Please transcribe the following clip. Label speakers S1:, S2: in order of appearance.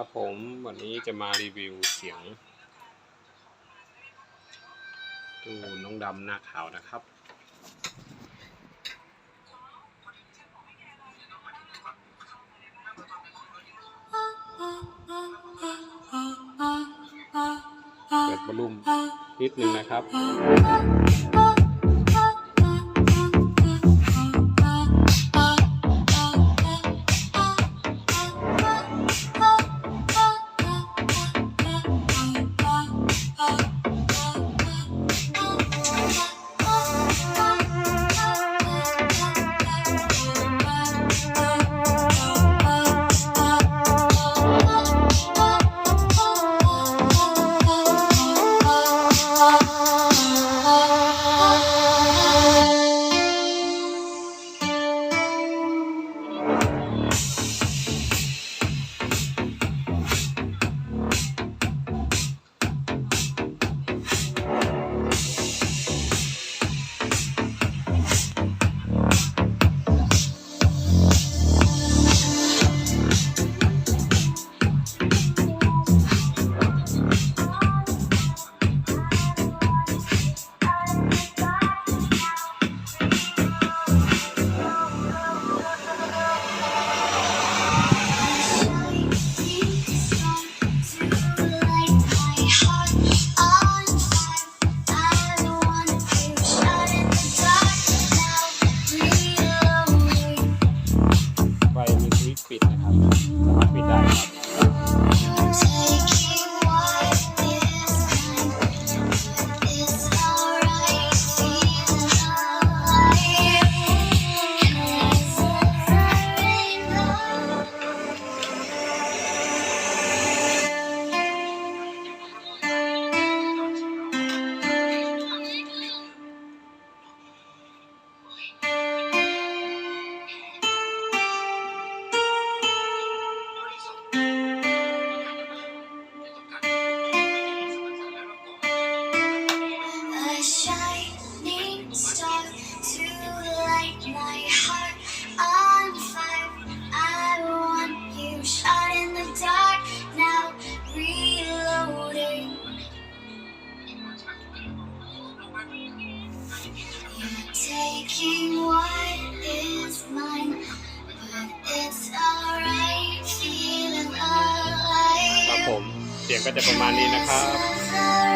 S1: ครับผมวันนี้จะมารีวิวเสียงตู้น้องดำหน้าขาวนะครับ เปิดบอลลุ่มนิดนึงนะครับ
S2: taking what is mine, but it's alright, feeling
S1: ครับ
S2: alive.
S1: ผม เสียงก็จะประมาณนี้นะครับ
S2: It's alright.